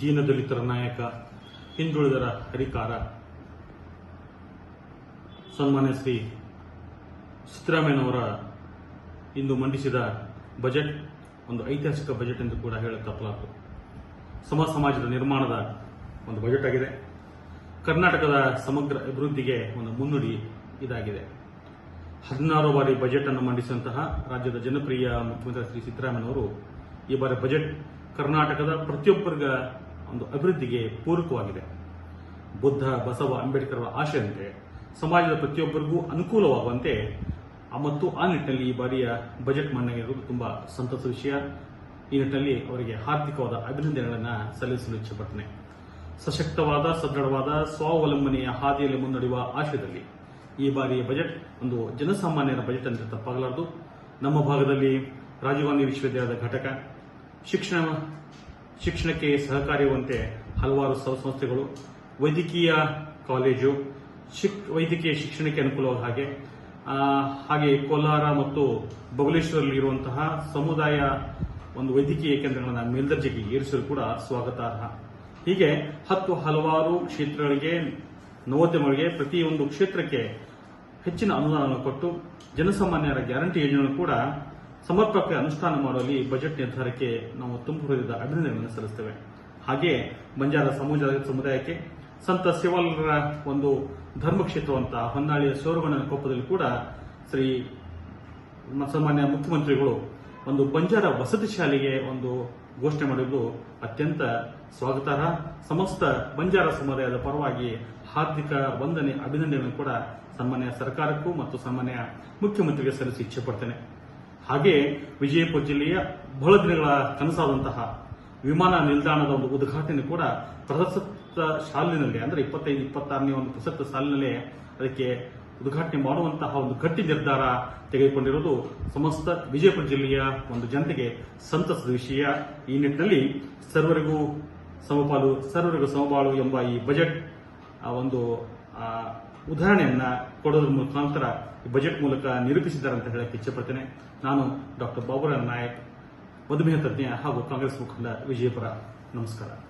ದೀನದಲಿತರ ನಾಯಕ, ಹಿಂದುಳಿದರ ಹರಿಕಾರ ಸನ್ಮಾನ್ಯ ಶ್ರೀ ಸಿದ್ದರಾಮಯ್ಯನವರ ಇಂದು ಮಂಡಿಸಿದ ಬಜೆಟ್, ಒಂದು ಐತಿಹಾಸಿಕ ಬಜೆಟ್ ಎಂದು ಕೂಡ ಹೇಳಕ್ ತಪ್ಪಲಾಗದು ಸಮ ಸಮಾಜದ ನಿರ್ಮಾಣದ ಒಂದು ಬಜೆಟ್ ಆಗಿದೆ. ಕರ್ನಾಟಕದ ಸಮಗ್ರ ಅಭಿವೃದ್ಧಿಗೆ ಒಂದು ಮುನ್ನುಡಿ ಇದಾಗಿದೆ. ಹದಿನಾರು ಬಾರಿ ಬಜೆಟ್ ಅನ್ನು ಮಂಡಿಸಿದಂತಹ ರಾಜ್ಯದ ಜನಪ್ರಿಯ ಮುಖ್ಯಮಂತ್ರಿ ಶ್ರೀ ಸಿದ್ದರಾಮಯ್ಯನವರು ಈ ಬಾರಿ ಬಜೆಟ್ ಕರ್ನಾಟಕದ ಪ್ರತಿಯೊಬ್ಬರಿಗ ಒಂದು ಅಭಿವೃದ್ಧಿಗೆ ಪೂರಕವಾಗಿದೆ. ಬುದ್ಧ, ಬಸವ ಅಂಬೇಡ್ಕರ್ ಅವರ ಸಮಾಜದ ಪ್ರತಿಯೊಬ್ಬರಿಗೂ ಅನುಕೂಲವಾಗುವಂತೆ ಮತ್ತು ಆ ನಿಟ್ಟಿನಲ್ಲಿ ಈ ಬಾರಿಯ ಬಜೆಟ್ ಮಂಡನೆಯಾಗಿರುವುದು ತುಂಬಾ ಸಂತಸ ವಿಷಯ. ಈ ನಿಟ್ಟಿನಲ್ಲಿ ಅವರಿಗೆ ಹಾರ್ದಿಕವಾದ ಅಭಿನಂದನೆಗಳನ್ನು ಸಲ್ಲಿಸಲು ಇಚ್ಛೆಪಡ್ತೇನೆ. ಸಶಕ್ತವಾದ, ಸದೃಢವಾದ, ಸ್ವಾವಲಂಬನೆಯ ಹಾದಿಯಲ್ಲಿ ಮುನ್ನಡೆಯುವ ಆಶಯದಲ್ಲಿ ಈ ಬಾರಿಯ ಬಜೆಟ್ ಒಂದು ಜನಸಾಮಾನ್ಯರ ಬಜೆಟ್ ಅಂತ ತಪ್ಪಾಗಲಾರದು. ನಮ್ಮ ಭಾಗದಲ್ಲಿ ರಾಜೀವ್ ಗಾಂಧಿ ವಿಶ್ವವಿದ್ಯಾಲಯದ ಘಟಕ, ಶಿಕ್ಷಣ ಶಿಕ್ಷಣಕ್ಕೆ ಸಹಕಾರಿಯುವಂತೆ ಹಲವಾರು ಸಂಸ್ಥೆಗಳು, ವೈದ್ಯಕೀಯ ಕಾಲೇಜು, ಶಿಕ್, ವೈದ್ಯಕೀಯ ಶಿಕ್ಷಣಕ್ಕೆ ಅನುಕೂಲವಾದ ಹಾಗೆ ಹಾಗೆ ಕೋಲಾರ ಮತ್ತು ಬಬಲೇಶ್ವರಲ್ಲಿ ಇರುವಂತಹ ಸಮುದಾಯ ಒಂದು ವೈದ್ಯಕೀಯ ಕೇಂದ್ರಗಳನ್ನು ಮೇಲ್ದರ್ಜೆಗೆ ಏರಿಸಲು ಕೂಡ ಸ್ವಾಗತಾರ್ಹ. ಹೀಗೆ ಹತ್ತು ಹಲವಾರು ಕ್ಷೇತ್ರಗಳಿಗೆ, ನವೋದ್ಯಮಗಳಿಗೆ ಪ್ರತಿಯೊಂದು ಕ್ಷೇತ್ರಕ್ಕೆ ಹೆಚ್ಚಿನ ಅನುದಾನವನ್ನು ಕೊಟ್ಟು ಜನಸಾಮಾನ್ಯರ ಗ್ಯಾರಂಟಿ ಯೋಜನೆಯನ್ನು ಕೂಡ ಸಮರ್ಪಕ ಅನುಷ್ಠಾನ ಮಾಡುವಲ್ಲಿ ಬಜೆಟ್ ನಿರ್ಧಾರಕ್ಕೆ ನಾವು ತುಂಬು ಹುರಿದ ಅಭಿನಂದನೆಗಳನ್ನು ಸಲ್ಲಿಸ್ತೇವೆ. ಹಾಗೆಯೇ ಬಂಜಾರ ಸಮುದಾಯ ಸಮುದಾಯಕ್ಕೆ ಸಂತ ಶಿವಲರ ಒಂದು ಧರ್ಮಕ್ಷೇತ್ರವಂತ ಹೊನ್ನಾಳಿಯ ಸೌರಗಣ ಕೋಪದಲ್ಲಿ ಕೂಡ ಶ್ರೀ ಸನ್ಮಾನ್ಯ ಮುಖ್ಯಮಂತ್ರಿಗಳು ಒಂದು ಬಂಜಾರ ವಸತಿ ಶಾಲೆಗೆ ಒಂದು ಘೋಷಣೆ ಮಾಡಿದ್ದು ಅತ್ಯಂತ ಸ್ವಾಗತಾರ್ಹ. ಸಮಸ್ತ ಬಂಜಾರ ಸಮುದಾಯದ ಪರವಾಗಿ ಹಾರ್ದಿಕ ವಂದನೆ, ಅಭಿನಂದನೆಗಳನ್ನು ಕೂಡ ಸನ್ಮಾನ್ಯ ಸರ್ಕಾರಕ್ಕೂ ಮತ್ತು ಸನ್ಮಾನ್ಯ ಮುಖ್ಯಮಂತ್ರಿಗೆ ಸಲ್ಲಿಸಿ ಇಚ್ಛೆ ಪಡ್ತೇನೆ. ಹಾಗೆ ವಿಜಯಪುರ ಜಿಲ್ಲೆಯ ಬಹಳ ದಿನಗಳ ಕನಸಾದಂತಹ ವಿಮಾನ ನಿಲ್ದಾಣದ ಒಂದು ಉದ್ಘಾಟನೆ ಕೂಡ ಪ್ರಸಕ್ತ ಸಾಲಿನಲ್ಲಿ, ಅಂದ್ರೆ ಇಪ್ಪತ್ತೈದು, ಇಪ್ಪತ್ತಾರನೇ ಒಂದು ಪ್ರಸಕ್ತ ಸಾಲಿನಲ್ಲೇ ಅದಕ್ಕೆ ಉದ್ಘಾಟನೆ ಮಾಡುವಂತಹ ಒಂದು ಗಟ್ಟಿ ನಿರ್ಧಾರ ತೆಗೆದುಕೊಂಡಿರುವುದು ಸಮಸ್ತ ವಿಜಯಪುರ ಜಿಲ್ಲೆಯ ಒಂದು ಜನತೆಗೆ ಸಂತಸದ ವಿಷಯ. ಈ ನಿಟ್ಟಿನಲ್ಲಿ ಸರ್ವರಿಗೂ ಸಮಪಾಲು, ಸರ್ವರಿಗೂ ಸಮಬಾಳು ಎಂಬ ಈ ಬಜೆಟ್ ಒಂದು ಉದಾಹರಣೆಯನ್ನ ಕೊಡೋದ್ರ ಮುಖಾಂತರ ಬಜೆಟ್ ಮೂಲಕ ನಿರೂಪಿಸಿದ್ದಾರೆ ಅಂತ ಹೇಳಕ್ಕೆ ಇಚ್ಛೆಪಡ್ತೇನೆ. ನಾನು ಡಾಕ್ಟರ್ ಬಾಬುರಾಮ್ ನಾಯಕ್, ಮಧುಮೇಹ ತಜ್ಞ ಹಾಗೂ ಕಾಂಗ್ರೆಸ್ ಮುಖಂಡ ವಿಜಯಪುರ. ನಮಸ್ಕಾರ.